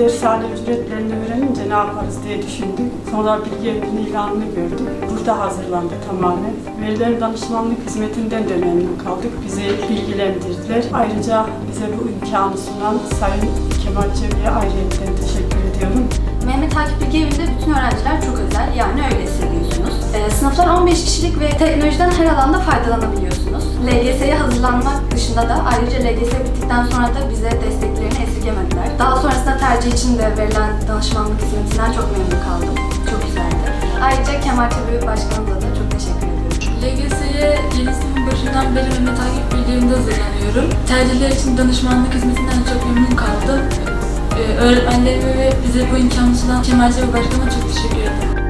Dershane ücretlerini öğrenince ne yaparız diye düşündük. Sonra bilgi evinin ilanını gördük. Burada hazırlandı tamamen. Verilen danışmanlık hizmetinden de memnun kaldık. Bizi bilgilendirdiler. Ayrıca bize bu imkanı sunan Sayın Kemal Çebi'ye ayrıca teşekkür ediyorum. Mehmet Akif Bilgi Evi'nde bütün öğrenciler çok özel, yani öyle hissediyorsunuz. Ee, sınıflar 15 kişilik ve teknolojiden her alanda faydalanabiliyorsunuz. LGS'ye hazırlanmak dışında da ayrıca LGS bittikten sonra da bize desteklerini esirgemediler. Daha sonrasında tercih için de verilen danışmanlık hizmetinden çok memnun kaldım. Çok güzeldi. Ayrıca Kemal Çebi Başkanımıza da çok teşekkür ediyorum. LGS'ye yeni sınıfın başından beri Mehmet Akif Bilgi'nde hazırlanıyorum. Tercihler için danışmanlık hizmetinden çok memnun kaldım. Ee, öğretmenlerime ve bize bu imkanı sunan Kemal Çebi Başkan'a çok teşekkür ederim.